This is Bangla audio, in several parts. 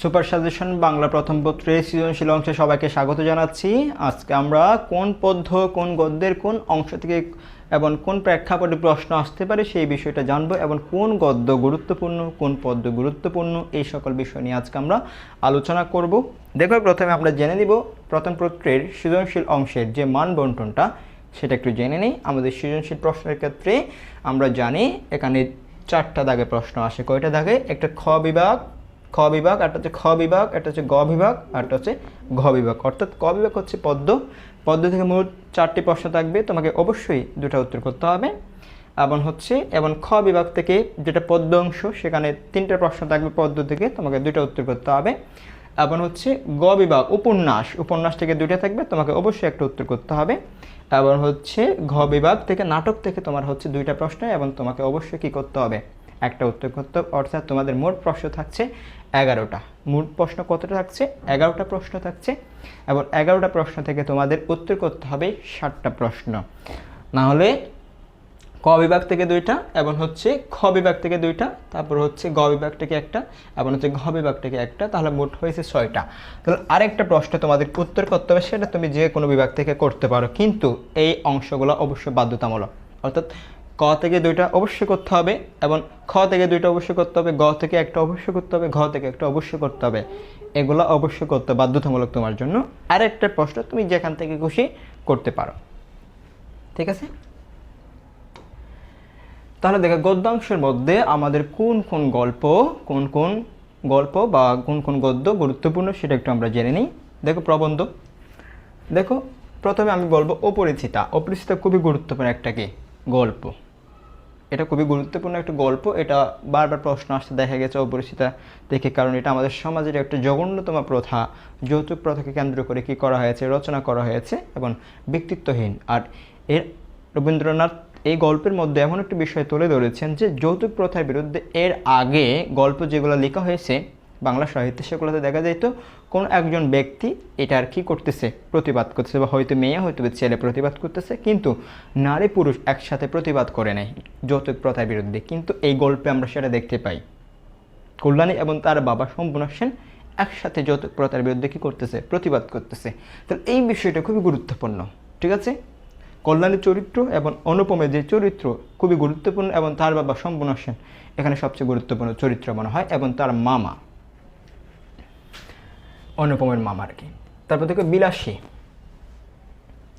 সুপার সাজেশন বাংলা প্রথম পত্রে সৃজনশীল অংশে সবাইকে স্বাগত জানাচ্ছি। আজকে আমরা কোন পদ্য, কোন গদ্যের কোন অংশ থেকে এবং কোন প্রেক্ষাপটে প্রশ্ন আসতে পারে সেই বিষয়টা জানব এবং কোন গদ্য গুরুত্বপূর্ণ, কোন পদ্য গুরুত্বপূর্ণ এই সকল বিষয় নিয়ে আজকে আমরা আলোচনা করব। দেখো, প্রথমে আমরা জেনে নিব প্রথম পত্রের সৃজনশীল অংশের যে মান বন্টনটা, সেটা একটু জেনে নিই। আমাদের সৃজনশীল প্রশ্নের ক্ষেত্রে আমরা জানি, এখানে চারটা দাগে প্রশ্ন আসে। কয়টা দাগে? একটা খ বিভাগ খ বিভাগ, একটা হচ্ছে খ বিভাগ, একটা হচ্ছে গ বিভাগ, আর একটা হচ্ছে ঘ বিভাগ। অর্থাৎ ক বিভাগ হচ্ছে পদ্ম পদ্ম থেকে মোট চারটি প্রশ্ন থাকবে। তোমাকে অবশ্যই দুটো উত্তর করতে হবে। এবং হচ্ছে, এবং খ বিভাগ থেকে যেটা পদ্য অংশ, সেখানে তিনটে প্রশ্ন থাকবে পদ্ম থেকে। তোমাকে দুটো উত্তর করতে হবে। এবং হচ্ছে, গ বিভাগ, উপন্যাস। উপন্যাস থেকে দুটো থাকবে। তোমাকে অবশ্যই একটা উত্তর করতে হবে। এবং হচ্ছে, ঘ বিভাগ থেকে নাটক থেকে তোমার হচ্ছে দুইটা প্রশ্ন, এবং তোমাকে অবশ্যই কী করতে হবে? একটা উত্তর করতে অর্থাৎ তোমাদের মোট প্রশ্ন থাকছে এগারোটা। মোট প্রশ্ন কতটা থাকছে? এগারোটা প্রশ্ন থাকছে। এবং এগারোটা প্রশ্ন থেকে তোমাদের উত্তর করতে হবে ষাটটা প্রশ্ন। না হলে ক বিভাগ থেকে দুইটা এবং হচ্ছে খ বিভাগ থেকে দুইটা, তারপর হচ্ছে গ বিভাগ থেকে একটা এবং হচ্ছে ঘ বিভাগ থেকে একটা, তাহলে মোট হয়েছে ছয়টা। তাহলে আরেকটা প্রশ্ন তোমাদের উত্তর করতে হবে, সেটা তুমি যে কোনো বিভাগ থেকে করতে পারো। কিন্তু এই অংশগুলো অবশ্যই বাধ্যতামূলক। অর্থাৎ ক থেকে দুইটা অবশ্যই করতে হবে এবং খ থেকে দুইটা অবশ্যই করতে হবে, গ থেকে একটা অবশ্যই করতে হবে, ঘ থেকে একটা অবশ্যই করতে হবে। এগুলো অবশ্যই করতে বাধ্যতামূলক তোমার জন্য। আর একটা প্রশ্ন, তুমি যেখান থেকে খুশি করতে পারো। ঠিক আছে? তাহলে দেখো, গদ্যাংশের মধ্যে আমাদের কোন কোন গল্প, কোন কোন গল্প বা কোন কোন গদ্য গুরুত্বপূর্ণ সেটা একটু আমরা জেনে নিই। দেখো প্রবন্ধ। দেখো, প্রথমে আমি বলব অপরিচিতা। অপরিচিতা খুবই গুরুত্বপূর্ণ একটা কি? গল্প। এটা খুবই গুরুত্বপূর্ণ একটা গল্প। এটা বারবার প্রশ্ন আসতে দেখা গেছে অপরিচিতা দেখে, কারণ এটা আমাদের সমাজের একটা জঘন্যতম প্রথা। যৌতুক প্রথাকে কেন্দ্র করে কি করা হয়েছে, রচনা করা হয়েছে এবং ব্যক্তিত্বহীন। আর এর রবীন্দ্রনাথ এই গল্পের মধ্যে এমন একটি বিষয় তুলে ধরেছেন যে, যৌতুক প্রথার বিরুদ্ধে এর আগে গল্প যেগুলো লেখা হয়েছে বাংলা সাহিত্যে সেগুলোতে দেখা যেত কোন একজন ব্যক্তি এটা আর কি করতেছে, প্রতিবাদ করতেছে বা হয়তো মেয়ে, হয়তো ছেলে প্রতিবাদ করতেছে, কিন্তু নারী পুরুষ একসাথে প্রতিবাদ করে নেয় যৌতুক প্রথার বিরুদ্ধে। কিন্তু এই গল্পে আমরা সেটা দেখতে পাই। কল্যাণী এবং তার বাবা শম্ভুনাথ সেন একসাথে যৌতুক প্রথার বিরুদ্ধে কী করতেছে, প্রতিবাদ করতেছে। তাহলে এই বিষয়টা খুবই গুরুত্বপূর্ণ, ঠিক আছে? কল্যাণীর চরিত্র এবং অনুপমের যে চরিত্র খুবই গুরুত্বপূর্ণ এবং তার বাবা শম্ভুনাথ সেন এখানে সবচেয়ে গুরুত্বপূর্ণ চরিত্র মনে হয় এবং তার মামা। অনুপমের মামা আর কি? তারপর দেখো বিলাসী।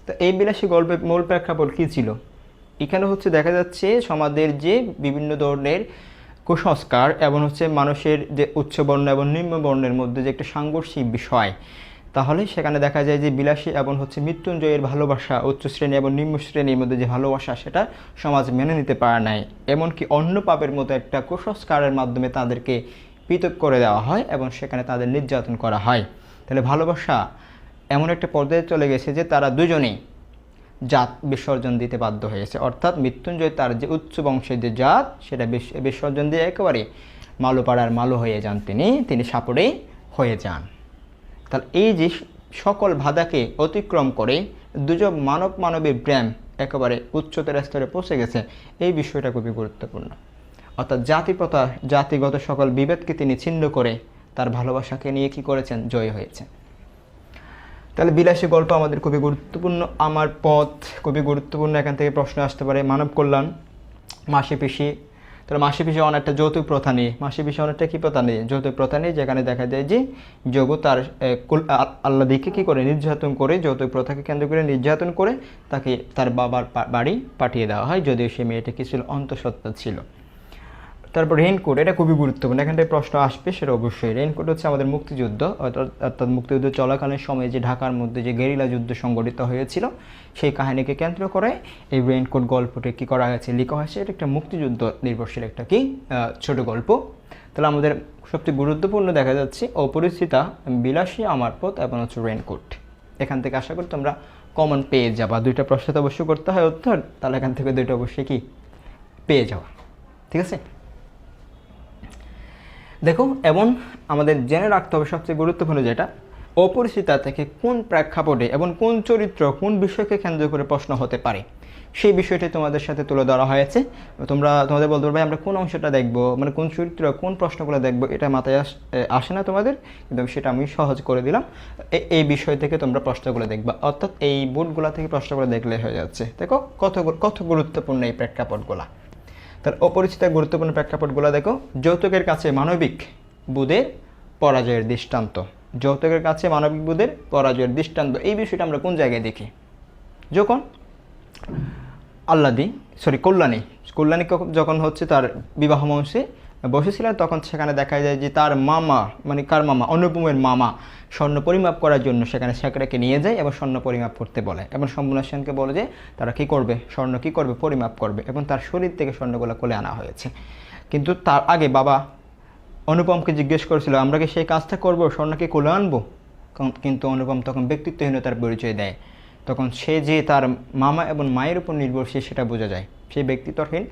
তো এই বিলাসী গল্পের মূল প্রেক্ষাপট কী ছিল? এখানে হচ্ছে দেখা যাচ্ছে সমাজের যে বিভিন্ন ধরনের কুসংস্কার এবং হচ্ছে মানুষের যে উচ্চ বর্ণ এবং নিম্ন বর্ণের মধ্যে যে একটা সাংঘর্ষিক বিষয়, তাহলে সেখানে দেখা যায় যে বিলাসী এবং হচ্ছে মৃত্যুঞ্জয়ের ভালোবাসা, উচ্চ শ্রেণি এবং নিম্ন শ্রেণির মধ্যে যে ভালোবাসা, সেটা সমাজ মেনে নিতে পারে নাই। এমনকি অন্য পাপের মতো একটা কুসংস্কারের মাধ্যমে তাদেরকে পৃথক করে দেওয়া হয় এবং সেখানে তাদের নির্যাতন করা হয়। তাহলে ভালোবাসা এমন একটা পর্যায়ে চলে গেছে যে তারা দুজনেই জাত বিসর্জন দিতে বাধ্য হয়েছে। অর্থাৎ মৃত্যুঞ্জয় তার যে উচ্চ বংশের যে জাত, সেটা বিসর্জন দিয়ে একেবারে মালুপাড়ার মালু হয়ে যান তিনি তিনি সাপড়ে হয়ে যান। তাহলে এই যে সকল বাধাকে অতিক্রম করে দুজন মানব মানবীর প্রেম একেবারে উচ্চতর স্তরে পৌঁছে গেছে, এই বিষয়টা খুবই গুরুত্বপূর্ণ। অর্থাৎ জাতিপ্রথা, জাতিগত সকল বিভেদকে তিনি ছিন্ন করে তার ভালোবাসাকে নিয়ে কি করেছেন? জয় হয়েছে তাহলে বিলাসী গল্প আমাদের খুবই গুরুত্বপূর্ণ। আমার পথ খুবই গুরুত্বপূর্ণ। এখান থেকে প্রশ্ন আসতে পারে, মানব কল্যাণ, মাসি পিসি। তাহলে মাসি পিসি অনেকটা যৌতুক প্রথা নিয়ে। মাসি পিসি অনেকটা কী প্রথা নিয়ে? যৌতুক প্রথা নিয়ে যেখানে দেখা যায় যে যোগু তার আল্লাদিকে কী করে? নির্যাতন করে, যৌতুক প্রথাকে কেন্দ্র করে নির্যাতন করে তাকে তার বাবার বাড়ি পাঠিয়ে দেওয়া হয়। যদিও সে মেয়েটি কি ছিল অন্তঃসত্ত্বা ছিল। তারপর রেইনকোট এটা খুবই গুরুত্বপূর্ণ। এখান থেকে প্রশ্ন আসবে, সেটা অবশ্যই। রেইনকোট হচ্ছে আমাদের মুক্তিযুদ্ধ অর্থাৎ মুক্তিযুদ্ধ চলাকালীন সময়ে যে ঢাকার মধ্যে যে গেরিলা যুদ্ধ সংগঠিত হয়েছিল, সেই কাহিনীকে কেন্দ্র করে এই রেইনকোট গল্পটি কী করা হয়েছে, লেখা হয়েছে। এটা একটা মুক্তিযুদ্ধ নির্ভরশীল একটা কি? ছোট গল্প। তাহলে আমাদের সবচেয়ে গুরুত্বপূর্ণ দেখা যাচ্ছে অপরিচিতা, বিলাসী আমার পথ এবং হচ্ছে রেইনকোট এখান থেকে আশা করি তোমরা কমন পেয়ে যাবা। দুইটা প্রশ্ন তো অবশ্যই করতে হয়, উত্তর। তাহলে এখান থেকে দুইটা অবশ্যই কি? পেয়ে যাওয়া ঠিক আছে? দেখো, এবং আমাদের জেনে রাখতে হবে সবচেয়ে গুরুত্বপূর্ণ যেটা, অপরিচিতা থেকে কোন প্রেক্ষাপটে এবং কোন চরিত্র কোন বিষয়কে কেন্দ্র করে প্রশ্ন হতে পারে, সেই বিষয়টি তোমাদের সাথে তুলে ধরা হয়েছে। তোমরা, তোমাদের বলতে পারবে, আমরা কোন অংশটা দেখব মানে কোন চরিত্র, কোন প্রশ্নগুলো দেখব, এটা মাথায় আস- আসে না তোমাদের, কিন্তু সেটা আমি সহজ করে দিলাম। এই বিষয় থেকে তোমরা প্রশ্নগুলো দেখবা, অর্থাৎ এই বোর্ডগুলো থেকে প্রশ্নগুলো দেখলে হয়ে যাচ্ছে। দেখো, কত কত গুরুত্বপূর্ণ এই প্রেক্ষাপটগুলা। তার অপরিচিত গুরুত্বপূর্ণ প্রেক্ষাপটগুলো দেখো। যৌতুকের কাছে মানবিক বুধের পরাজয়ের দৃষ্টান্ত। যৌতুকের কাছে মানবিক বুধের পরাজয়ের দৃষ্টান্ত। এই বিষয়টা আমরা কোন জায়গায় দেখি? যখন আল্লাদি সরি কল্যাণী কল্যাণী যখন হচ্ছে তার বিবাহ মঞ্চে বসেছিলেন তখন সেখানে দেখা যায় যে তার মামা মানে কার মামা? অনুপমের মামা। স্বর্ণ পরিমাপ করার জন্য সেখানে শেখরাকে নিয়ে যায় এবং স্বর্ণ পরিমাপ করতে বলে। এবং সম্পূর্ণ সেনকে বলে যে, তারা কি করবে? স্বর্ণ কি করবে? পরিমাপ করবে? এবং তার শরীর থেকে স্বর্ণগুলো কোলে আনা হয়েছে। কিন্তু তার আগে বাবা অনুপমকে জিজ্ঞেস করেছিল, আমরা কি সেই কাজটা করব? স্বর্ণকে কোলে আনব? কিন্তু অনুপম তখন ব্যক্তিত্বহীনতার পরিচয় দেয়। তখন সে যে তার মামা এবং মায়ের উপর নির্ভরশীল সেটা বোঝা যায়। সেই ব্যক্তিত্বহীন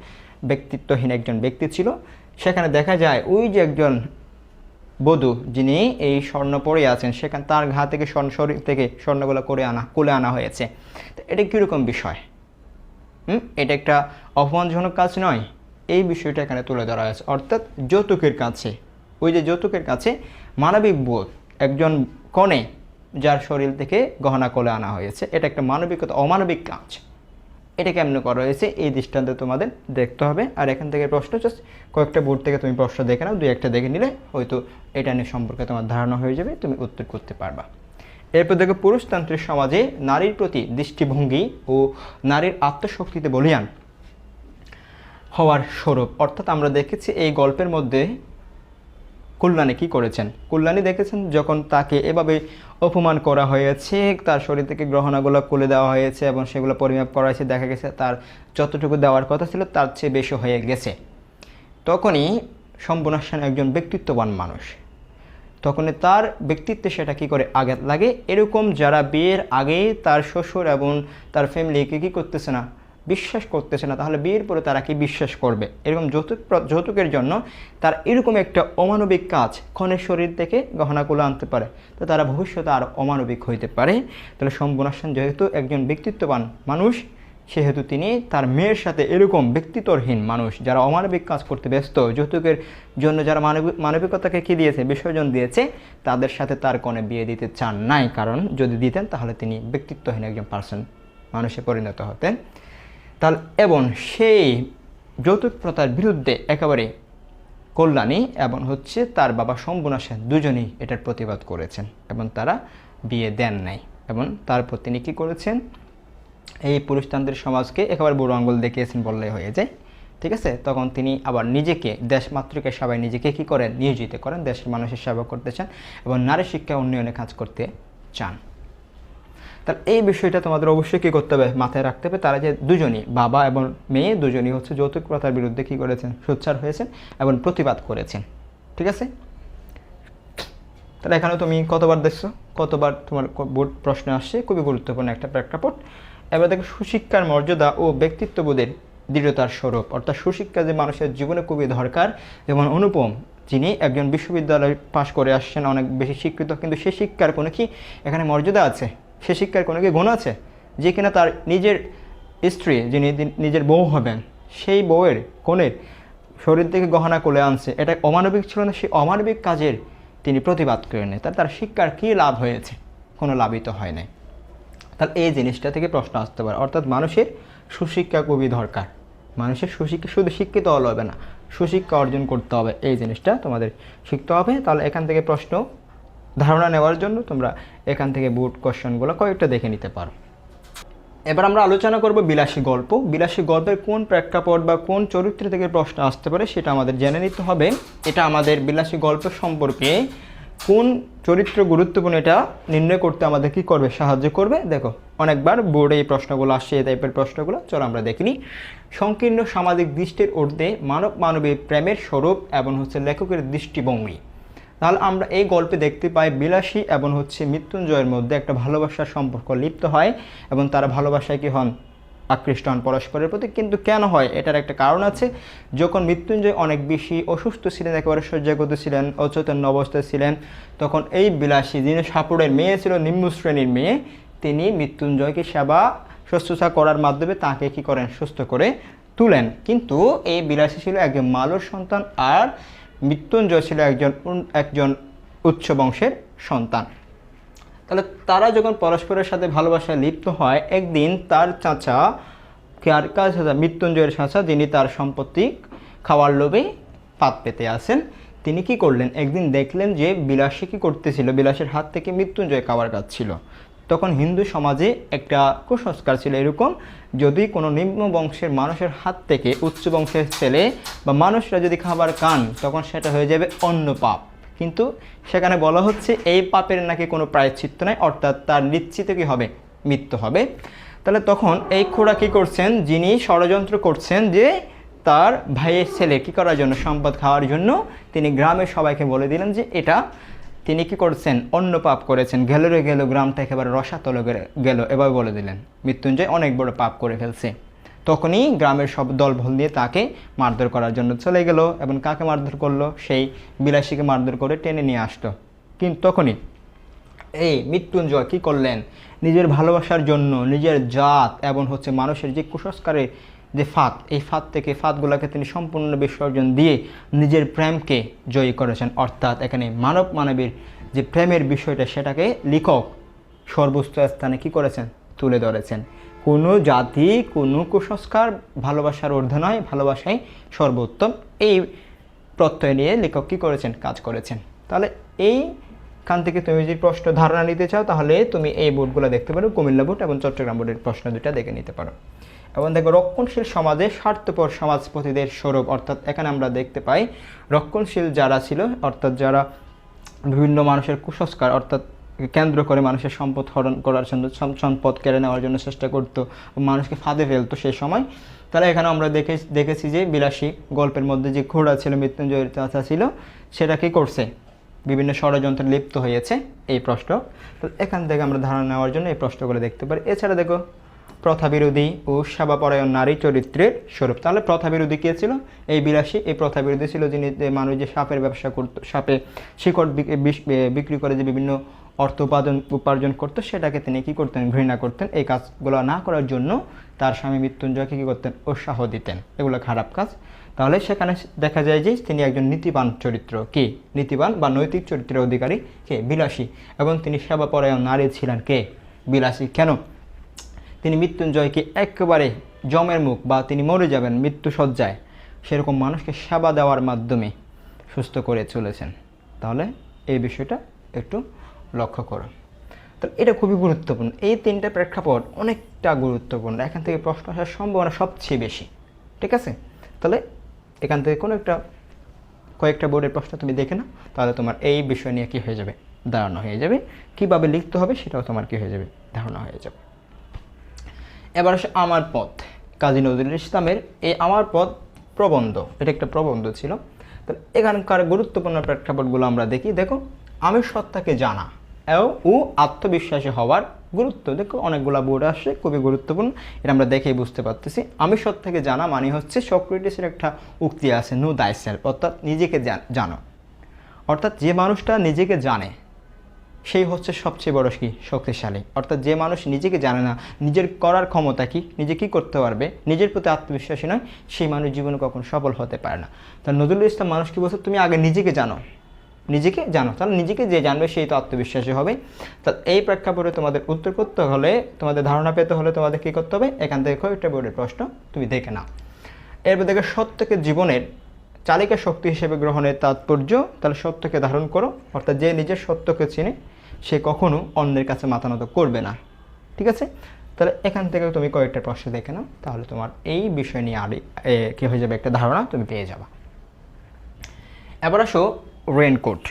ব্যক্তিত্বহীন একজন ব্যক্তি ছিল। সেখানে দেখা যায় ওই যে একজন বধূ যিনি এই স্বর্ণ পরে আছেন, সেখানে তার ঘা থেকে স্বর্ণ শরীর থেকে স্বর্ণগুলো করে আনা কোলে আনা হয়েছে। তো এটা কীরকম বিষয়? হুম? এটা একটা অপমানজনক কাজ নয়। এই বিষয়টা এখানে তুলে ধরা হয়েছে। অর্থাৎ যৌতুকের কাছে, ওই যে যৌতুকের কাছে মানবিক বোধ, একজন কনে যার শরীর থেকে গহনা কোলে আনা হয়েছে, এটা একটা মানবিকতা, অমানবিক কাজ। এটা কেমনে করা হয়েছে? এই দৃষ্টান্তে তোমাদের দেখতে হবে। আর এখান থেকে প্রশ্ন জাস্ট কয়েকটা বোর্ড থেকে তুমি প্রশ্ন দেখে নাও, দুই একটা দেখে নিলে হয়তো এটা নিয়ে সম্পর্কে তোমার ধারণা হয়ে যাবে, তুমি উত্তর করতে পারবা। এরপর দেখো, পুরুষতান্ত্রিক সমাজে নারীর প্রতি দৃষ্টিভঙ্গি ও নারীর আত্মশক্তিতে বলিয়ান হওয়ার স্বরূপ। অর্থাৎ আমরা দেখেছি এই গল্পের মধ্যে কল্যাণী কি করেছেন? কল্যাণী দেখেছেন যখন তাকে এভাবে অপমান করা হয়েছে, তার শরীর থেকে গ্রহণাগুলো খুলে দেওয়া হয়েছে এবং সেগুলো পরিমাপ করা হয়েছে, দেখা গেছে তার যতটুকু দেওয়ার কথা ছিল তার চেয়ে বেশি হয়ে গেছে। তখনই সম্পূর্ণ সেন একজন ব্যক্তিত্ববান মানুষ। তখনই তার ব্যক্তিত্বে সেটা কি করে আঘাত লাগে? এরকম যারা বিয়ের আগে তার শ্বশুর এবং তার ফ্যামিলিকে কি করতেছে না? বিশ্বাস করতেছে না, তাহলে বিয়ের পরে তারা কি বিশ্বাস করবে? এরকম যৌতুক যৌতুকের জন্য তার এরকম একটা অমানবিক কাজ ক্ষণের শরীর থেকে গহনাগুলো আনতে পারে। তো তারা ভবিষ্যতে আর অমানবিক হইতে পারে। তাহলে সম্পূর্ণ যেহেতু একজন ব্যক্তিত্ববান মানুষ, সেহেতু তিনি তার মেয়ের সাথে এরকম ব্যক্তিত্বহীন মানুষ, যারা অমানবিক কাজ করতে ব্যস্ত। যৌতুকের জন্য যারা মানবিক মানবিকতাকে কী দিয়েছে? বিসর্জন দিয়েছে। তাদের সাথে তার কোণে বিয়ে দিতে চান নাই। কারণ যদি দিতেন, তাহলে তিনি ব্যক্তিত্বহীন একজন পার্সন মানুষে পরিণত হতেন। তাহলে এবং সেই যৌতুক প্রথার বিরুদ্ধে একেবারে কল্যাণী এবং হচ্ছে তার বাবা শম্ভুনা সেন দুজনেই এটার প্রতিবাদ করেছেন এবং তারা বিয়ে দেন নাই এবং তারপর তিনি কী করেছেন? এই পুরুষতান্ত্রিক সমাজকে একেবারে বুড়ো আঙ্গুল দেখিয়েছেন বললে হয়ে যায়। ঠিক আছে? তখন তিনি আবার নিজেকে দেশ মাতৃকের সেবায় নিজেকে কি করেন? নিয়োজিত করেন। দেশের মানুষের সেবা করতে চান এবং নারী শিক্ষা উন্নয়নে কাজ করতে চান। তাহলে এই বিষয়টা তোমাদের অবশ্যই কী করতে হবে? মাথায় রাখতে হবে তারা যে দুজনই, বাবা এবং মেয়ে দুজনই হচ্ছে যৌতুক প্রথার বিরুদ্ধে কী করেছেন? সোচ্চার হয়েছেন এবং প্রতিবাদ করেছেন। ঠিক আছে? তাহলে এখানে তুমি কতবার দেখছ? কতবার তোমার বোর্ড প্রশ্ন আসছে? খুবই গুরুত্বপূর্ণ একটা প্রেক্ষাপট। এবার দেখো, সুশিক্ষার মর্যাদা ও ব্যক্তিত্ববোধের দৃঢ়তার স্বরূপ। অর্থাৎ সুশিক্ষা যে মানুষের জীবনে খুবই দরকার যেমন অনুপম, যিনি একজন বিশ্ববিদ্যালয় পাশ করে আসছেন, অনেক বেশি শিক্ষিত, কিন্তু সে শিক্ষার কোনো কি এখানে মর্যাদা আছে? সে শিক্ষার কোনো কি গুণ আছে? যে কিনা তার নিজের স্ত্রী যিনি নিজের বউ হবেন, সেই বউয়ের কোণের শরীর থেকে গহনা কোলে আনছে, এটা অমানবিক ছিল না, সেই অমানবিক কাজের তিনি প্রতিবাদ করে নেয় তার তার শিক্ষার কী লাভ হয়েছে? কোনো লাভই তো হয় নাই। তাহলে এই জিনিসটা থেকে প্রশ্ন আসতে পারে। অর্থাৎ মানুষের সুশিক্ষা খুবই দরকার। মানুষের সুশিক্ষা শুধু শিক্ষিত হলে হবে না, সুশিক্ষা অর্জন করতে হবে। এই জিনিসটা তোমাদের শিখতে হবে। তাহলে এখান থেকে প্রশ্ন ধারণা নেওয়ার জন্য তোমরা এখান থেকে বুট কোশ্চেনগুলো কয়েকটা দেখে নিতে পারো। এবার আমরা আলোচনা করব বিলাসী গল্প। বিলাসী গল্পের কোন প্রেক্ষাপট বা কোন চরিত্র থেকে প্রশ্ন আসতে পারে সেটা আমাদের জেনে নিতে হবে। এটা আমাদের বিলাসী গল্প সম্পর্কে কোন চরিত্র গুরুত্বপূর্ণ এটা নির্ণয় করতে আমাদের কি করবে, সাহায্য করবে? দেখো, অনেকবার বোর্ডে এই প্রশ্নগুলো আসছে, এই টাইপের প্রশ্নগুলো। চলো আমরা দেখিনি সংকীর্ণ সামাজিক দৃষ্টির ঊর্ধ্বে মানব মানবী প্রেমের স্বরূপ এবং হচ্ছে লেখকের দৃষ্টিভঙ্গি। তাহলে আমরা এই গল্পে দেখতে পাই বিলাসী এবং হচ্ছে মৃত্যুঞ্জয়ের মধ্যে একটা ভালোবাসার সম্পর্ক লিপ্ত হয় এবং তারা ভালোবাসায় কি হন? আকৃষ্ট হন পরস্পরের প্রতি। কিন্তু কেন হয়? এটার একটা কারণ আছে। যখন মৃত্যুঞ্জয় অনেক বেশি অসুস্থ ছিলেন, একেবারে শয্যাগত ছিলেন, অচেতন অবস্থায় ছিলেন, তখন এই বিলাসী যিনি সাপুরের মেয়ে ছিল, নিম্ন শ্রেণির মেয়ে, তিনি মৃত্যুঞ্জয়কে সেবা, শুশ্রূষা করার মাধ্যমে তাকে কি করেন? সুস্থ করে তুলেন। কিন্তু এই বিলাসী ছিল একজন মালুর সন্তান আর মৃত্যুঞ্জয় ছিল একজন একজন উচ্চ বংশের সন্তান। তাহলে তারা যখন পরস্পরের সাথে ভালোবাসায় লিপ্ত হয়, একদিন তার চাচা কার চাচা মৃত্যুঞ্জয়ের চাচা, যিনি তার সম্পত্তি খাওয়ার লোভে পাত পেতে আসেন তিনি কি করলেন? একদিন দেখলেন যে বিলাসী কি করতেছিল? বিলাসের হাত থেকে মৃত্যুঞ্জয় খাবার খাচ্ছিল। তখন হিন্দু সমাজে একটা কুসংস্কার ছিল এরকম, যদি কোনো নিম্ন বংশের মানুষের হাত থেকে উচ্চ বংশের ছেলে বা মানুষরা যদি খাবার খান, তখন সেটা হয়ে যাবে অন্য পাপ। কিন্তু সেখানে বলা হচ্ছে এই পাপের নাকি কোনো প্রায়শ্চিত্ত নাই, অর্থাৎ তার নিশ্চিত কি হবে? মৃত্যু হবে। তাহলে তখন এই খোড়া কী করছেন? যিনি ষড়যন্ত্র করছেন যে তার ভাইয়ের ছেলে কী করার জন্য, সম্পদ খাওয়ার জন্য, তিনি গ্রামের সবাইকে বলে দিলেন যে এটা তিনি কি করছেন? অন্য পাপ করেছেন। গেল রে গেল, গ্রামটা একেবারে রসাতলে গেল এভাবে বলে দিলেন। মৃত্যুঞ্জয় অনেক বড় পাপ করে ফেলছে। তখনই গ্রামের সব দলবল দিয়ে তাকে মারধর করার জন্য চলে গেল এবং কাকে মারধর করল? সেই বিলাসীকে মারধর করে টেনে নিয়ে আসতো কিন্তু তখনই, এই মৃত্যুঞ্জয় কী করলেন? নিজের ভালোবাসার জন্য, নিজের জাত এবং হচ্ছে মানুষের যে কুসংস্কারের যে ফাঁদ, এই ফাঁদ থেকে ফাঁদগুলোকে তিনি সম্পূর্ণ বিসর্জন দিয়ে নিজের প্রেমকে জয়ী করেছেন। অর্থাৎ এখানে মানব মানবীর যে প্রেমের বিষয়টা, সেটাকে লেখক সর্বোচ্চ স্থানে কি করেছেন? তুলে ধরেছেন। কোনো জাতি, কোনো কুসংস্কার ভালোবাসার ঊর্ধ্বে নয়, ভালোবাসাই সর্বোত্তম। এই প্রত্যয় নিয়ে লেখক কী করেছেন? কাজ করেছেন। তাহলে এইখান থেকে তুমি যদি প্রশ্ন ধারণা নিতে চাও, তাহলে তুমি এই বোর্ডগুলো দেখতে পারো, কুমিল্লা বোর্ড এবং চট্টগ্রাম বোর্ডের প্রশ্ন দুটা দেখে নিতে পারো। এবং দেখো, রক্ষণশীল সমাজে স্বার্থপর সমাজপতিদের স্বরূপ, অর্থাৎ এখানে আমরা দেখতে পাই রক্ষণশীল যারা ছিল, অর্থাৎ যারা বিভিন্ন মানুষের কুসংস্কার, অর্থাৎ কেন্দ্র করে মানুষের সম্পদ হরণ করার জন্য, সম- সম্পদ কেড়ে নেওয়ার জন্য চেষ্টা করতো, মানুষকে ফাঁদে ফেলতো সেই সময়। তাহলে এখানে আমরা দেখে, দেখেছি যে বিলাসী গল্পের মধ্যে যে ঘোড়া ছিল, মৃত্যুঞ্জয়ের চাচা ছিল, সেটা কি করছে? বিভিন্ন ষড়যন্ত্রে লিপ্ত হয়েছে, এই প্রশ্ন। তো এখান থেকে আমরা ধারণা নেওয়ার জন্য এই প্রশ্নগুলো দেখতে পারি। এছাড়া দেখো প্রথা বিরোধী ও সেবাপরায়ণ নারী চরিত্রের স্বরূপ। তাহলে প্রথা বিরোধী কে ছিল? এই বিলাসী, এই প্রথা বিরোধী ছিল যিনি যে মানুষ যে সাপের ব্যবসা করতো, সাপে শিকড় বিক্রি করে যে বিভিন্ন অর্থ উপার্জন উপার্জন করতো, সেটাকে তিনি কি করতেন? ঘৃণা করতেন। এই কাজগুলো না করার জন্য তার স্বামী মৃত্যুঞ্জয়কে কী করতেন? উৎসাহ দিতেন। এগুলো খারাপ কাজ। তাহলে সেখানে দেখা যায় যে তিনি একজন নীতিবান চরিত্র। কে? নীতিবান বা নৈতিক চরিত্রের অধিকারী কে? বিলাসী। এবং তিনি সেবাপরায়ণ নারী ছিলেন কে? বিলাসী। কেন? তিনি মৃত্যুঞ্জয়কে একেবারে জমের মুখ বা তিনি মরে যাবেন মৃত্যু সজ্জায় সেরকম মানুষকে সেবা দেওয়ার মাধ্যমে সুস্থ করে চলেছেন। তাহলে এই বিষয়টা একটু লক্ষ্য করো। তো এটা খুবই গুরুত্বপূর্ণ। এই তিনটা প্রেক্ষাপট অনেকটা গুরুত্বপূর্ণ। এখান থেকে প্রশ্ন আসার সম্ভাবনা সবচেয়ে বেশি। ঠিক আছে? তাহলে এখান থেকে কোনো একটা, কয়েকটা বোর্ডের প্রশ্ন তুমি দেখে নাও, তাহলে তোমার এই বিষয় নিয়ে কী হয়ে যাবে? ধারণা হয়ে যাবে। কীভাবে লিখতে হবে সেটাও তোমার কী হয়ে যাবে? ধারণা হয়ে যাবে। এবার আসে আমার পথ। কাজী নজরুল ইসলামের এই আমার পথ প্রবন্ধ। এটা একটা প্রবন্ধ ছিল। তো এখানকার গুরুত্বপূর্ণ প্রেক্ষাপটগুলো আমরা দেখি। দেখো, আমি সত্তাকে জানা এও ও আত্মবিশ্বাসী হওয়ার গুরুত্ব। দেখো, অনেকগুলা বোর্ড আসছে, খুবই গুরুত্বপূর্ণ। এটা আমরা দেখেই বুঝতে পারতেছি। আমি সত্তাকে জানা মানে হচ্ছে সক্রেটিসের একটা উক্তি আছে নো দাই সেলফ অর্থাৎ নিজেকে জানো। অর্থাৎ যে মানুষটা নিজেকে জানে সেই হচ্ছে সবচেয়ে বড় কি শক্তিশালী। অর্থাৎ যে মানুষ নিজেকে জানে না, নিজের করার ক্ষমতা কি, নিজে কি করতে পারবে, নিজের প্রতি আত্মবিশ্বাসী নয়, সেই মানুষ জীবনে কখনো সফল হতে পারে না। তা নজরুল ইসলাম মানুষ কি বলছে, তুমি আগে নিজেকে জানো। নিজেকে জানো। তাহলে নিজেকে যে জানবে, সেই তো আত্মবিশ্বাসী হবে তা এই প্রেক্ষাপটে তোমাদের উত্তর করতে হলে, তোমাদের ধারণা পেতে হলে তোমাদের কী করতে হবে? এখান থেকে কয়েকটা বোর্ডের প্রশ্ন তুমি দেখে নাও। এরপর দেখে, সত্যকে জীবনের চালিকা শক্তি হিসেবে গ্রহণের তাৎপর্য, তাহলে সত্যকে ধারণ করো। অর্থাৎ যে নিজের সত্যকে চিনে, সে কখনো অন্যের কাছে মাথা নত করবে না। ঠিক আছে? তাহলে এখান থেকে তুমি কয়েকটা প্রশ্ন দেখে নাও, তাহলে তোমার এই বিষয় নিয়ে আর কি হয়ে যাবে একটা ধারণা তুমি পেয়ে যাবা। এবার আসো রেনকোট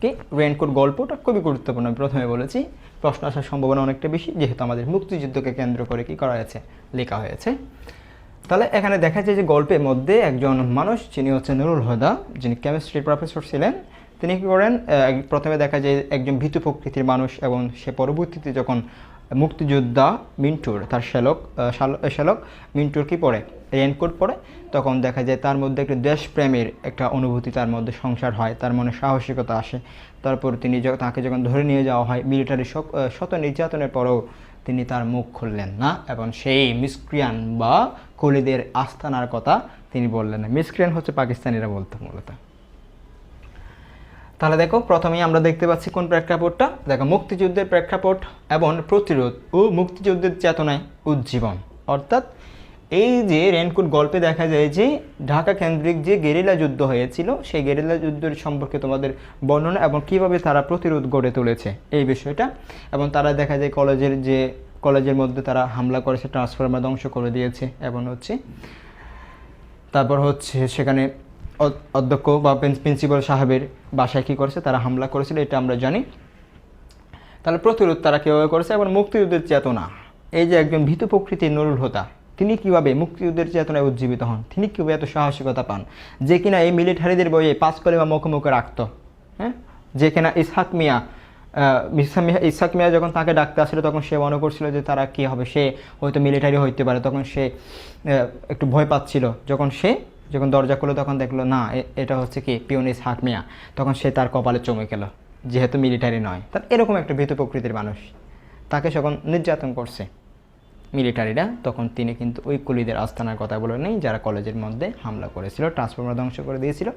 কি? রেনকোট গল্পটা খুবই গুরুত্বপূর্ণ। আমি প্রথমে বলেছি, প্রশ্ন আসার সম্ভাবনা অনেকটা বেশি, যেহেতু আমাদের মুক্তিযুদ্ধকে কেন্দ্র করে কি করা হয়েছে? লেখা হয়েছে। তাহলে এখানে দেখা যায় যে গল্পের মধ্যে একজন মানুষ, যিনি হচ্ছেন নুরুল হদা, যিনি কেমিস্ট্রির প্রফেসর ছিলেন, তিনি কী করেন প্রথমে দেখা যায় একজন ভীতু প্রকৃতির মানুষ এবং সে পরবর্তীতে যখন মুক্তিযোদ্ধা মিন্টুর, তার শ্যালক শ্যালক মিন্টুর কি পড়ে? রেনকোট পড়ে। তখন দেখা যায় তার মধ্যে একটা দেশপ্রেমের একটা অনুভূতি তার মধ্যে সংসার হয়, তার মনে সাহসিকতা আসে। তারপর তিনি তাকে যখন ধরে নিয়ে যাওয়া হয় মিলিটারি শত নির্যাতনের পরেও তিনি তার মুখ খুললেন না এবং সেই মিসক্রিয়ান বা কলিদের আস্তানার কথা তিনি বললেন না। মিসক্রিয়ান হচ্ছে পাকিস্তানিরা বলতো মূলত। তাহলে দেখো, প্রথমেই আমরা দেখতে পাচ্ছি কোন প্রেক্ষাপটটা। দেখো, মুক্তিযুদ্ধের প্রেক্ষাপট এবং প্রতিরোধ ও মুক্তিযুদ্ধের চেতনায় উজ্জীবন। অর্থাৎ এই যে রেনকুট গল্পে দেখা যায় যে ঢাকা কেন্দ্রিক যে গেরিলা যুদ্ধ হয়েছিল, সেই গেরিলা যুদ্ধের সম্পর্কে তোমাদের বর্ণনা এবং কীভাবে তারা প্রতিরোধ গড়ে তুলেছে এই বিষয়টা। এবং তারা দেখা যায় কলেজের যে, কলেজের মধ্যে তারা হামলা করেছে, ট্রান্সফরমার ধ্বংস করে দিয়েছে এবং হচ্ছে, তারপর হচ্ছে সেখানে অধ্যক্ষ বা প্রিন্সিপাল সাহেবের বাসায় কী করেছে? তারা হামলা করেছিল, এটা আমরা জানি। তাহলে প্রতিরোধ তারা কীভাবে করেছে? এবং মুক্তিযুদ্ধের চেতনা। এই যে একজন ভীতু প্রকৃতির নুরুল হোতা তিনি কীভাবে মুক্তিযুদ্ধের চেতনায় উজ্জীবিত হন? তিনি কীভাবে এত সাহসিকতা পান? যে কিনা এই মিলিটারিদের বইয়ে পাঁচ কলেমা মুখে মুখে রাখত হ্যাঁ? যে কিনা ইসহাক মিয়া ইসহাক মিয়া যখন তাকে ডাকতে আসলে তখন সে মনে করছিল যে তারা কি হবে? সে হয়তো মিলিটারি হইতে পারে। তখন সে একটু ভয় পাচ্ছিল। যখন সে যখন দরজা খুলে, তখন দেখল, না এটা হচ্ছে কি পিওন ইসহাক মিয়া। তখন সে তার কপালে চমে গেল, যেহেতু মিলিটারি নয়। তার এরকম একটা ভীত প্রকৃতির মানুষ। তাকে যখন নির্যাতন করছে মিলিটারিরা, তখন তিনি কিন্তু ওই কুলিদের আস্থানার কথা বলে নেই, যারা কলেজের মধ্যে হামলা করেছিল, ট্রান্সফর্মার ধ্বংস করে দিয়েছিল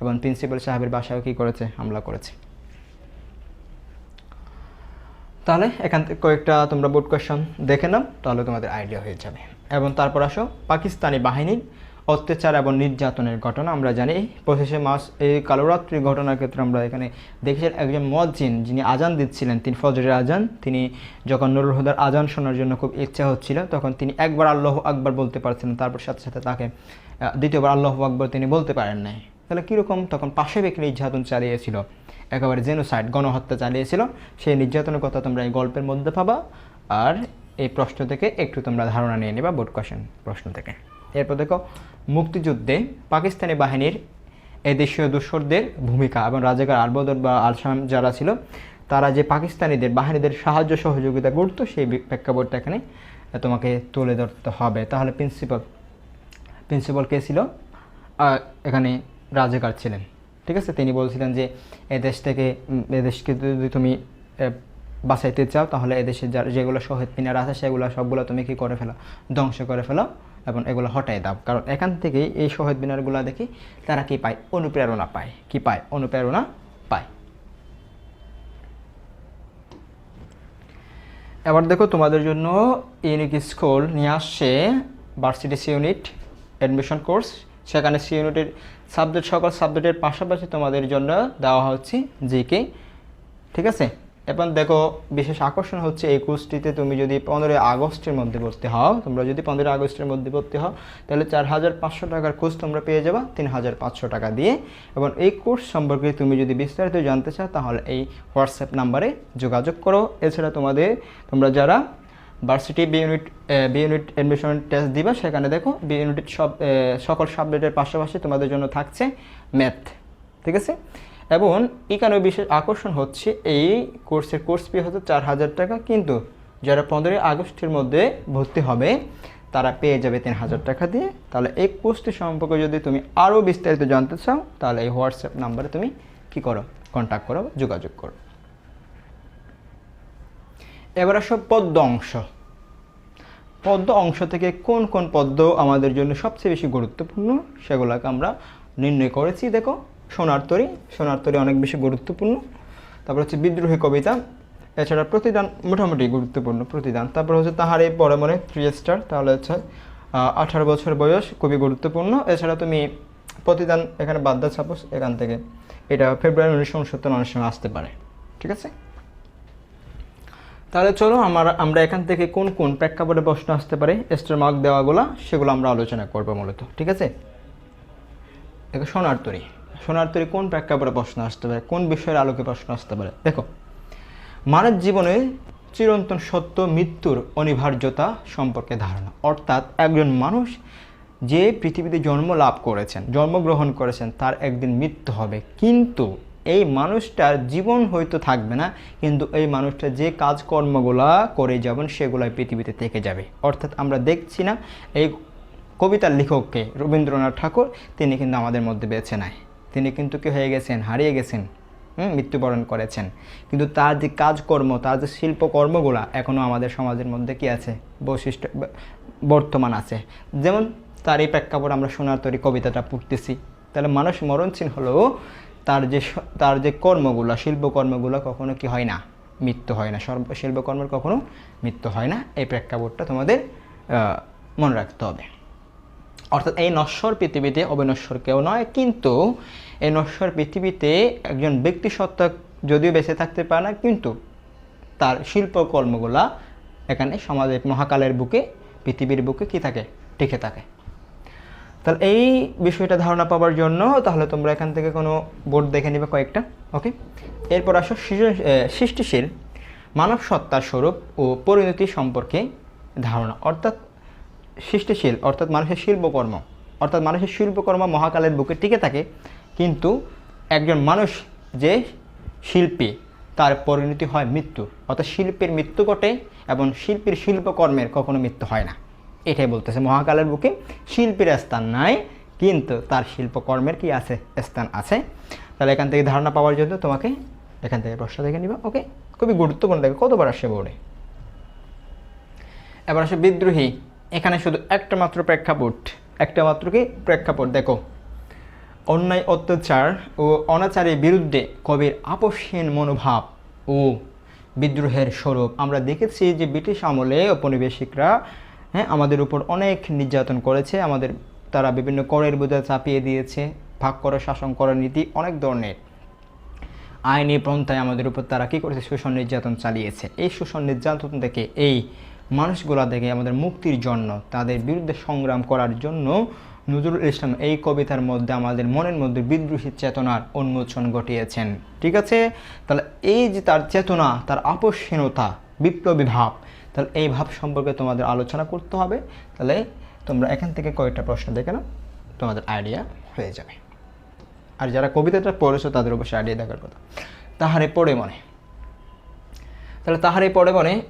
এবং প্রিন্সিপাল সাহেবের বাসাও কী করেছে? হামলা করেছে। তাহলে এখান থেকে কয়েকটা তোমরা বোর্ড কোয়েশন দেখে নাও, তাহলে তোমাদের আইডিয়া হয়ে যাবে। এবং তারপর আসো পাকিস্তানি বাহিনীর অত্যাচার এবং নির্যাতনের ঘটনা আমরা জানি। পঁচিশে মাস এই কালোরাত্রি ঘটনার ক্ষেত্রে আমরা এখানে দেখেছি একজন মজ্জিন যিনি আজান দিচ্ছিলেন, তিনি ফজরের আজান। তিনি যখন নুরুল হুদার আজান শোনার জন্য খুব ইচ্ছা হচ্ছিল, তখন তিনি একবার আল্লাহ আকবার বলতে পারছিলেন, তারপর সাথে সাথে তাকে দ্বিতীয়বার আল্লাহ আকবর তিনি বলতে পারেন নাই। তাহলে কীরকম? তখন পাশে ব্যক্তি নির্যাতন চালিয়েছিল, একেবারে জেনোসাইড, গণহত্যা চালিয়েছিল। সেই নির্যাতনের কথা তোমরা এই গল্পের মধ্যে পাবা। আর এই প্রশ্ন থেকে একটু তোমরা ধারণা নিয়ে নেবা, বোর্ড কোয়েশন প্রশ্ন থেকে। এরপর দেখো, মুক্তিযুদ্ধে পাকিস্তানি বাহিনীর এদেশীয় দূষরদের ভূমিকা এবং রাজাকার আলবদর বা আলসাম যারা ছিল, তারা যে পাকিস্তানিদের বাহিনীদের সাহায্য সহযোগিতা করতো, সেই প্রেক্ষাপটটা এখানে তোমাকে তুলে ধরতে হবে। তাহলে প্রিন্সিপাল প্রিন্সিপাল কে ছিল? এখানে রাজাকার ছিলেন। ঠিক আছে? তিনি বলছিলেন যে এদেশ থেকে এদেশকে যদি তুমি বাঁচাইতে চাও, তাহলে এদেশে যা, যেগুলো শহীদ মিনার আছে, সেগুলো সবগুলো তুমি কি করে ফেলো? ধ্বংস করে ফেলো। এবং এগুলো হটাই দাও কারণ এখান থেকেই এই শহীদ মিনারগুলো দেখি, তারা কি পায়? অনুপ্রেরণা পায়। কি পায়? অনুপ্রেরণা পায়। এবার দেখো তোমাদের জন্য ইউনিক স্কুল নিয়ে আসছে varsity C unit admission course সেখানে সি ইউনিটের সাবজেক্ট সকল সাবজেক্টের পাশাপাশি তোমাদের জন্য দেওয়া হচ্ছে জিকে ঠিক আছে? এবং দেখো, বিশেষ আকর্ষণ হচ্ছে এই কোর্সটিতে তুমি যদি পনেরোই আগস্টের মধ্যে ভর্তি হও, তোমরা যদি পনেরোই আগস্টের মধ্যে ভর্তি হও, তাহলে চার হাজার পাঁচশো টাকার কোর্স তোমরা পেয়ে যাবা তিন হাজার পাঁচশো টাকা দিয়ে। এবং এই কোর্স সম্পর্কে তুমি যদি বিস্তারিত জানতে চাও, তাহলে এই হোয়াটসঅ্যাপ নাম্বারে যোগাযোগ করো। এছাড়া তোমাদের, তোমরা যারা varsity B unit B unit admission test দিবা, সেখানে দেখো বি ইউনিটের সব সকল সাবজেক্টের পাশাপাশি তোমাদের জন্য থাকছে ম্যাথ ঠিক আছে? এবং এখানে বিশেষ আকর্ষণ হচ্ছে, এই কোর্সের কোর্স ফি হচ্ছে চার হাজার টাকা, কিন্তু যারা পনেরোই আগস্টের মধ্যে ভর্তি হবে, তারা পেয়ে যাবে তিন হাজার টাকা দিয়ে। তাহলে এই কোর্সটি সম্পর্কে যদি তুমি আরও বিস্তারিত জানতে চাও, তাহলে এই হোয়াটসঅ্যাপ নাম্বারে তুমি কি করো কন্ট্যাক্ট করো যোগাযোগ করো। এবার আসো পদ্ম অংশ। পদ্ম অংশ থেকে কোন কোন পদ্ম আমাদের জন্য সবচেয়ে বেশি গুরুত্বপূর্ণ, সেগুলোকে আমরা নির্ণয় করেছি, দেখো। সোনার তরী। সোনার তরী অনেক বেশি গুরুত্বপূর্ণ। তারপর হচ্ছে বিদ্রোহী কবিতা। এছাড়া প্রতিদান মোটামুটি গুরুত্বপূর্ণ প্রতিদান। তারপর হচ্ছে তাহার এই পরে মনে থ্রি স্টার তাহলে হচ্ছে আঠারো বছর বয়স, খুবই গুরুত্বপূর্ণ। এছাড়া তুমি প্রতিদান এখানে বাদ সাপোজ এখান থেকে। এটা ফেব্রুয়ারি উনিশশো উনসত্তর সময় আসতে পারে। ঠিক আছে? তাহলে চলো আমার, আমরা এখান থেকে কোন কোন প্রেক্ষাপটে প্রশ্ন আসতে পারে স্টার মার্ক দেওয়াগুলো, সেগুলো আমরা আলোচনা করব মূলত। ঠিক আছে? দেখো সোনার তরী। সোনার তরী কোন প্রেক্ষাপটে প্রশ্ন আসতে পারে? কোন বিষয়ের আলোকে প্রশ্ন আসতে পারে? দেখো, মানব জীবনে চিরন্তন সত্য, মৃত্যুর অনিবার্যতা সম্পর্কে ধারণা। অর্থাৎ একজন মানুষ যে পৃথিবীতে জন্ম লাভ করেছেন জন্মগ্রহণ করেছেন, তার একদিন মৃত্যু হবে। কিন্তু এই মানুষটার জীবন হয়তো থাকবে না, কিন্তু এই মানুষটা যে কাজকর্মগুলা করে যাবেন, সেগুলাই পৃথিবীতে থেকে যাবে। অর্থাৎ আমরা দেখছি না, এই কবিতার লেখককে রবীন্দ্রনাথ ঠাকুর, তিনি কিন্তু আমাদের মধ্যে বেছে নেয়। তিনি কিন্তু কি হয়ে গেছেন, হারিয়ে গেছেন মৃত্যুবরণ করেছেন। কিন্তু তার যে কাজকর্ম, তার যে শিল্পকর্মগুলো এখনও আমাদের সমাজের মধ্যে কি আছে? বৈশিষ্ট্য বর্তমান আছে। যেমন তার এই প্রেক্ষাপট আমরা সোনার তৈরি কবিতাটা পড়তেছি। তাহলে মানুষ মরণশীল হলেও তার যে তার যে কর্মগুলো, শিল্পকর্মগুলো কখনো কি হয় না? মৃত্যু হয় না। সর্ব, শিল্পকর্মের কখনো মৃত্যু হয় না। এই প্রেক্ষাপটটা তোমাদের মনে রাখতে হবে। অর্থাৎ এই নশ্বর পৃথিবীতে অবিনশ্বর কেউ নয়, কিন্তু এই নশ্বর পৃথিবীতে একজন ব্যক্তি সত্তা যদিও বেঁচে থাকতে পারে না, কিন্তু তার শিল্পকর্মগুলা এখানে সমাজের মহাকালের বুকে, পৃথিবীর বুকে কি থাকে? টিকে থাকে। তাহলে এই বিষয়টা ধারণা পাওয়ার জন্য তাহলে তোমরা এখান থেকে কোনো বোর্ড দেখে নিবে কয়েকটা, ওকে? এরপর আসো সৃষ্টিশীল মানব সত্তার স্বরূপ ও পরিণতি সম্পর্কে ধারণা। অর্থাৎ সৃষ্টিশীল, অর্থাৎ মানুষের শিল্পকর্ম, অর্থাৎ মানুষের শিল্পকর্ম মহাকালের বুকে টিকে থাকে, কিন্তু একজন মানুষ যে শিল্পী, তার পরিণতি হয় মৃত্যু। অর্থাৎ শিল্পীর মৃত্যু ঘটে এবং শিল্পীর শিল্পকর্মের কখনো মৃত্যু হয় না। এটাই বলতেছে মহাকালের বুকে। শিল্পীর স্থান নাই, কিন্তু তার শিল্পকর্মের কি আছে? স্থান আছে। তাহলে এখান থেকে ধারণা পাওয়ার জন্য তোমাকে এখান থেকে প্রশ্ন দেখে নিবা। ওকে? খুবই গুরুত্বপূর্ণ দেখো, কতবার আসে বোর্ডে? এবার আসে বিদ্রোহী। এখানে শুধু একটা মাত্র প্রেক্ষাপট, একটা মাত্র কি? প্রেক্ষাপট, দেখো। অন্যায়, অত্যাচার ও অনাচারের বিরুদ্ধে কবির আপসহীন মনোভাব ও বিদ্রোহের স্বরূপ। আমরা দেখেছি যে ব্রিটিশ আমলে ঔপনিবেশিকরা হ্যাঁ আমাদের উপর অনেক নির্যাতন করেছে। আমাদের, তারা বিভিন্ন করের বোঝা চাপিয়ে দিয়েছে। ভাগ করে, শাসন করার নীতি অনেক ধরনের। আইনি পন্থায় আমাদের উপর তারা কী করেছে? শোষণ নির্যাতন চালিয়েছে। এই শোষণ নির্যাতন থেকে এই মানুষগুলা থেকে আমাদের মুক্তির জন্য, তাদের বিরুদ্ধে সংগ্রাম করার জন্য নজরুল ইসলাম এই কবিতার মধ্যে আমাদের মনের মধ্যে বিদ্রোহী চেতনার উন্মোচন ঘটিয়েছেন। ঠিক আছে? তাহলে এই যে তার চেতনা, তার আপসহীনতা, বিপ্লবী ভাব, তাহলে এই ভাব সম্পর্কে তোমাদের আলোচনা করতে হবে। তাহলে তোমরা এখান থেকে কয়েকটা প্রশ্ন দেখে নাও, তোমাদের আইডিয়া হয়ে যাবে। আর যারা কবিতাটা পড়েছো, তাদের অবশ্যই আইডিয়া দেখার কথা। তাহারে পড়ে মনে। তাহলে তাহারে পড়ে মনে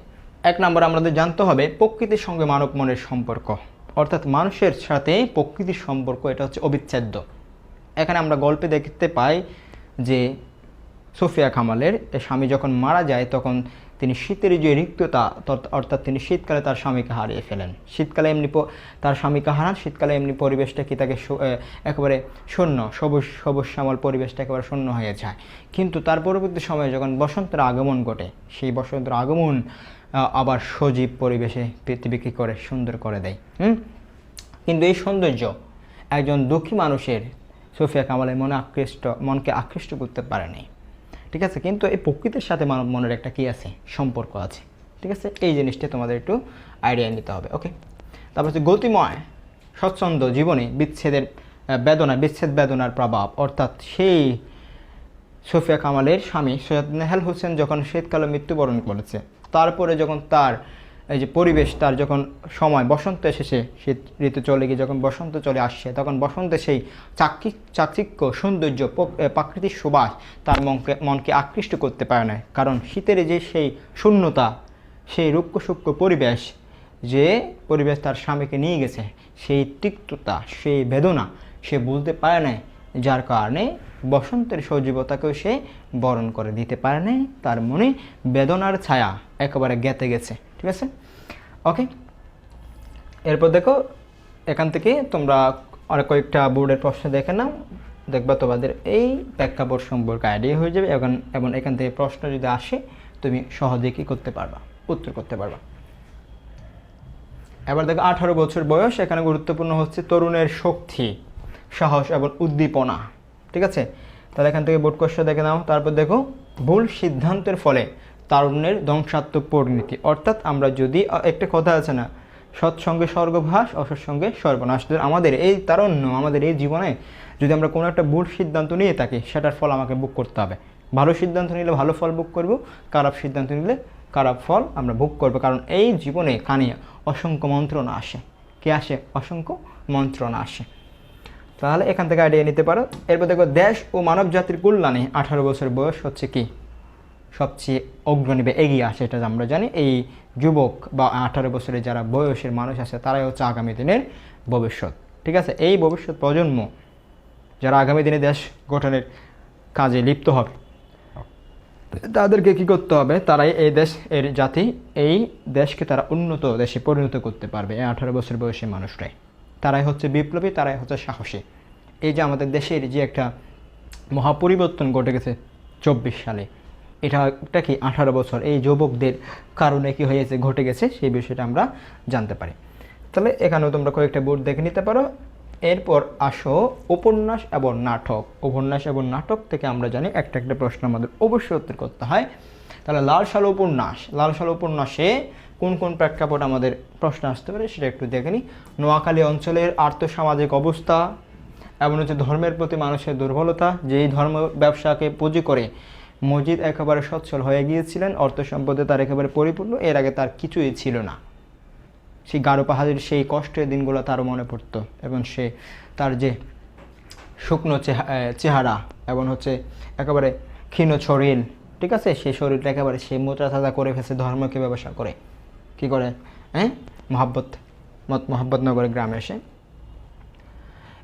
এক নম্বর আমাদের জানতে হবে প্রকৃতির সঙ্গে মানব মনের সম্পর্ক। অর্থাৎ মানুষের সাথে প্রকৃতির সম্পর্ক, এটা হচ্ছে অবিচ্ছেদ্য। এখানে আমরা গল্পে দেখতে পাই যে সোফিয়া কামালের স্বামী যখন মারা যায়, তখন তিনি শীতের যে রিক্ততা অর্থাৎ তিনি শীতকালে তার স্বামীকে হারিয়ে ফেলেন। শীতকালে এমনি তার স্বামীকে হারান, শীতকালে এমনি পরিবেশটা কি তাকে একেবারে শূন্য, সবুজ সবুজ শ্যামল পরিবেশটা একেবারে শূন্য হয়ে যায়। কিন্তু তার পরবর্তী সময়ে যখন বসন্তের আগমন ঘটে, সেই বসন্তের আগমন আবার সজীব পরিবেশে পৃথিবীকে করে সুন্দর করে দেয়, হুম? কিন্তু এই সৌন্দর্য একজন দুঃখী মানুষের সোফিয়া কামালের মনে আকৃষ্ট, মনকে আকৃষ্ট করতে পারেনি ঠিক আছে? কিন্তু এই প্রকৃতির সাথে মানব মনের একটা কি আছে? সম্পর্ক আছে। ঠিক আছে? এই জিনিসটা তোমাদের একটু আইডিয়া নিতে হবে ওকে তারপর হচ্ছে গতিময়, স্বচ্ছন্দ জীবনে বিচ্ছেদের বেদনা বিচ্ছেদ বেদনার প্রভাব, অর্থাৎ সেই সোফিয়া কামালের স্বামী সৈয়দ নেহাল হোসেন যখন শীতকালে মৃত্যুবরণ করেছে, তারপরে যখন তার এই যে পরিবেশ, তার যখন সময় বসন্ত এসেছে, শীত ঋতু চলে গিয়ে যখন বসন্ত চলে আসছে, তখন বসন্তে সেই চাকরি চাকচিক্য, সৌন্দর্য প্রাকৃতিক সুবাস তার মনকে মনকে আকৃষ্ট করতে পারে না কারণ শীতের যে সেই শূন্যতা, সেই রুক্ষ সূক্ষ্ম পরিবেশ যে পরিবেশ তার স্বামীকে নিয়ে গেছে, সেই তিক্ততা, সেই বেদনা সে বলতে পারে না যার কারণে বসন্তের সজীবতাকেও সে বরণ করে দিতে পারে না তার মনে বেদনার ছায়া একেবারে গেতে গেছে, ঠিক আছে? ওকে এরপর দেখো, এখান থেকে তোমরা আর কয়েকটা বোর্ডের প্রশ্ন দেখে নাও। দেখবা তোমাদের এই প্রেক্ষাপট সম্পর্কে আইডিয়া হয়ে যাবে, এবং এবং এখান থেকে প্রশ্ন যদি আসে, তুমি সহজে কি করতে পারবা? উত্তর করতে পারবা। এবার দেখো, আঠারো বছর বয়স, এখানে গুরুত্বপূর্ণ হচ্ছে তরুণের শক্তি। সাহস এবং উদ্দীপনা। ঠিক আছে? তাহলে এখান থেকে বোর্ড কোশ্চেন দেখে নাও। তারপর দেখো, ভুল সিদ্ধান্তের ফলে তারুণ্যের ধ্বংসাত্মক পরিণতি। অর্থাৎ আমরা যদি একটা কথা আছে না, সৎসঙ্গে স্বর্গভাস অসৎসঙ্গে সর্বনাশ। আমাদের এই তারুণ্য, আমাদের এই জীবনে যদি আমরা কোনো একটা ভুল সিদ্ধান্ত নিয়ে থাকি, সেটার ফল আমাকে বুক করতে হবে। ভালো সিদ্ধান্ত নিলে ভালো ফল বুক করব, খারাপ সিদ্ধান্ত নিলে খারাপ ফল আমরা ভোগ করব। কারণ এই জীবনে কানে অসংখ্য মন্ত্রণা আসে। কে আসে? অসংখ্য মন্ত্রণা আসে। তাহলে এখান থেকে আইডিয়া নিতে পারো। এরপর দেখো, দেশ ও মানব জাতির কল্যাণে আঠারো বছর বয়স হচ্ছে কি? সবচেয়ে অগ্রণী এগিয়ে আসে, এটা আমরা জানি। এই যুবক বা আঠারো বছরের যারা বয়সের মানুষ আছে, তারাই হচ্ছে আগামী দিনের ভবিষ্যৎ। ঠিক আছে? এই ভবিষ্যৎ প্রজন্ম যারা আগামী দিনে দেশ গঠনের কাজে লিপ্ত হবে, তাদেরকে কি করতে হবে? তারাই এই দেশ এর জাতি, এই দেশকে তারা উন্নত দেশে পরিণত করতে পারবে, এই আঠারো বছর বয়সী মানুষরাই। তারাই হচ্ছে বিপ্লবী, তারাই হচ্ছে সাহসী। এই যে আমাদের দেশের যে একটা মহাপরিবর্তন ঘটে গেছে চব্বিশ সালে এটা একটা কি আঠারো বছর? এই যুবকদের কারণে কি হয়েছে, ঘটে গেছে, সেই বিষয়টা আমরা জানতে পারি। তাহলে এখানেও তোমরা কয়েকটা বোর্ড দেখে নিতে পারো। এরপর আসো উপন্যাস এবং নাটক। উপন্যাস এবং নাটক থেকে আমরা জানি একটা একটা প্রশ্ন আমাদের অবশ্যই উত্তর করতে হয়। তাহলে লাল সাল উপন্যাস। লাল সাল উপন্যাসে কোন কোন প্রেক্ষাপট আমাদের প্রশ্ন আসতে পারে সেটা একটু দেখে নিই। নোয়াখালী অঞ্চলের আর্থসামাজিক অবস্থা এবং হচ্ছে ধর্মের প্রতি মানুষের দুর্বলতা, যেই ধর্ম ব্যবসাকে পুঁজি করে মসজিদ একেবারে সচ্ছল হয়ে গিয়েছিলেন, অর্থ সম্পদে তার একেবারে পরিপূর্ণ, এর আগে তার কিছুই ছিল না। সেই গারো পাহাড়ের সেই কষ্টের দিনগুলো তারও মনে পড়তো এবং সে তার যে শুকনো চেহা- চেহারা এবং হচ্ছে একেবারে ক্ষীণ শরীর, ঠিক আছে? সেই শরীরটা একেবারে সে মোটা তাজা করে ফেছে ধর্মকে ব্যবসা করে। কি করে হ্যাঁ মহাব্বত, মত মোহাম্মদনগরের গ্রামে এসে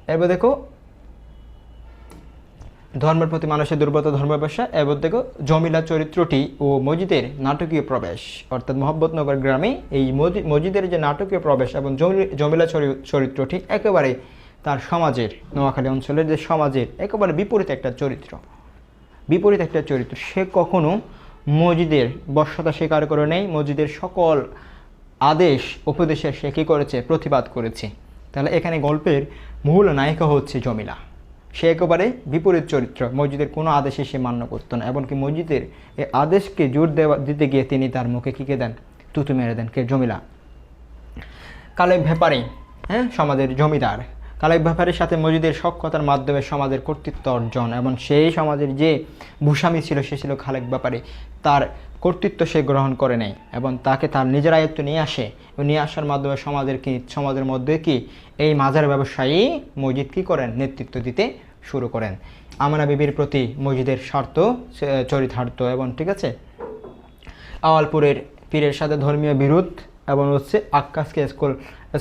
এবার দেখো ধর্মের প্রতি মানুষের দুর্বলতা ধর্ম ব্যবসা এবার দেখো, জমিলা চরিত্রটি ও মসজিদের নাটকীয় প্রবেশ অর্থাৎ মোহাম্মদনগর গ্রামে এই মসজি- মসজিদের যে নাটকীয় প্রবেশ এবং জমিলা চরি- চরিত্রটি একেবারে তার সমাজের, নোয়াখালী অঞ্চলের যে সমাজের একেবারে বিপরীত একটা চরিত্র। বিপরীত একটা চরিত্র। সে কখনো মসজিদের বর্ষতা স্বীকার করে নেই। মসজিদের সকল আদেশ উপদেশের সে কী করেছে? প্রতিবাদ করেছে। তাহলে এখানে গল্পের মূল নায়িকা হচ্ছে জমিলা। সে একেবারে বিপরীত চরিত্র। মসজিদের কোনো আদেশে সে মান্য করতো না। এমনকি মসজিদের এই আদেশকে জোর দেওয়া দিতে গিয়ে তিনি তার মুখে কী দেন? তুতু মেরে দেন। কে? জমিলা। কালেব ব্যাপারী হ্যাঁ? সমাজের জমিদার। কালেব ব্যাপারের সাথে মসজিদের সক্ষতার মাধ্যমে সমাজের কর্তৃত্ব অর্জন এবং সেই সমাজের যে ভূস্বামী ছিল, সে ছিল খালেক ব্যাপারে তার কর্তৃত্ব সে গ্রহণ করে নেয় এবং তাকে তার নিজের আয়ত্ত নিয়ে আসে এবং নিয়ে আসার মাধ্যমে সমাজের কি, সমাজের মধ্যে কি, এই মাজার ব্যবসায়ী মসজিদ কী করেন? নেতৃত্ব দিতে শুরু করেন। আমানা বিবির প্রতি মসজিদের স্বার্থ চরিতার্থ এবং ঠিক আছে? আওয়ালপুরের পীরের সাথে ধর্মীয় বিরোধ এবং হচ্ছে আক্কাসকে স্কুল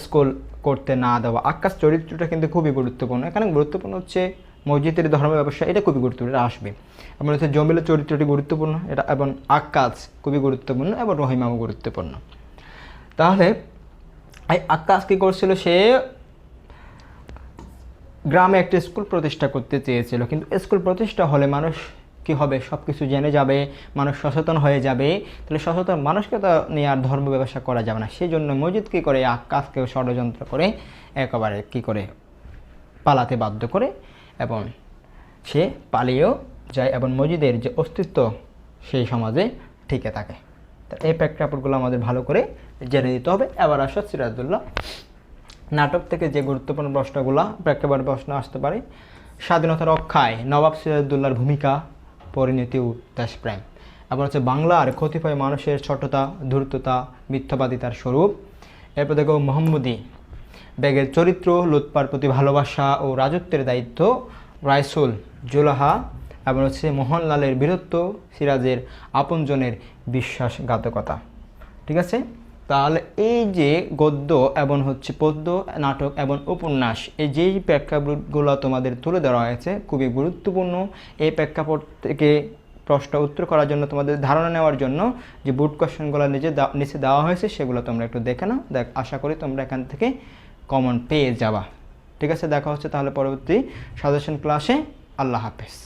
স্কুল করতে না দেওয়া। আক্কাস চরিত্রটা কিন্তু খুবই গুরুত্বপূর্ণ। এখানে গুরুত্বপূর্ণ হচ্ছে মসজিদের ধর্ম ব্যবসা, এটা খুবই গুরুত্বপূর্ণ, এটা আসবে। এবং হচ্ছে জমিলের চরিত্রটি গুরুত্বপূর্ণ, এটা এবং আক্কাস খুবই গুরুত্বপূর্ণ এবং রহিমাও গুরুত্বপূর্ণ। তাহলে এই আক্কাস কী করছিল? সে গ্রামে একটা স্কুল প্রতিষ্ঠা করতে চেয়েছিল। কিন্তু স্কুল প্রতিষ্ঠা হলে মানুষ কি হবে? সব কিছু জেনে যাবে, মানুষ সচেতন হয়ে যাবে। তাহলে সচেতন মানুষকে তো নিয়ে আর ধর্ম ব্যবসা করা যাবে না। সেই জন্য মসজিদ কী করে? আকাশকে ষড়যন্ত্র করে একেবারে কি করে? পালাতে বাধ্য করে এবং সে পালিয়েও যায় এবং মসজিদের যে অস্তিত্ব, সেই সমাজে টিকে থাকে। তা এই প্রেক্ষাপটগুলো আমাদের ভালো করে জেনে দিতে হবে। এবার আসো সিরাজদুল্লাহ নাটক থেকে যে গুরুত্বপূর্ণ প্রশ্নগুলো, প্রেক্ষাপট প্রশ্ন আসতে পারে স্বাধীনতা রক্ষায় নবাব সিরাজদুল্লাহর ভূমিকা পরিণতি ও দেশপ্রেম আবার হচ্ছে বাংলার কতিপয় মানুষের ছোটতা, ধূর্ততা, মিথ্যাবাদিতার স্বরূপ। এরপর দেখো মোহাম্মদী। ব্যাগের চরিত্র লুৎপার প্রতি ভালোবাসা ও রাজত্বের দায়িত্ব রাইসুল জোলাহা। এবং হচ্ছে মোহনলালের বীরত্ব, সিরাজের আপনজনের বিশ্বাসঘাতকতা। ঠিক আছে? তাহলে এই যে গদ্য এবং হচ্ছে পদ্য, নাটক এবং উপন্যাস, এই যেই প্রেক্ষাপটগুলো তোমাদের তুলে ধরা হয়েছে, খুবই গুরুত্বপূর্ণ। এই প্রেক্ষাপট থেকে প্রশ্ন উত্তর করার জন্য তোমাদের ধারণা নেওয়ার জন্য যে বুট কোয়েশ্চেনগুলো নিজে নিচে দেওয়া হয়েছে, সেগুলো তোমরা একটু দেখে নাও। দেখ, আশা করি তোমরা এখান থেকে কমন পেয়ে যাবা। ঠিক আছে, দেখা হচ্ছে তাহলে পরবর্তী সাজেশন ক্লাসে আল্লাহ হাফেজ।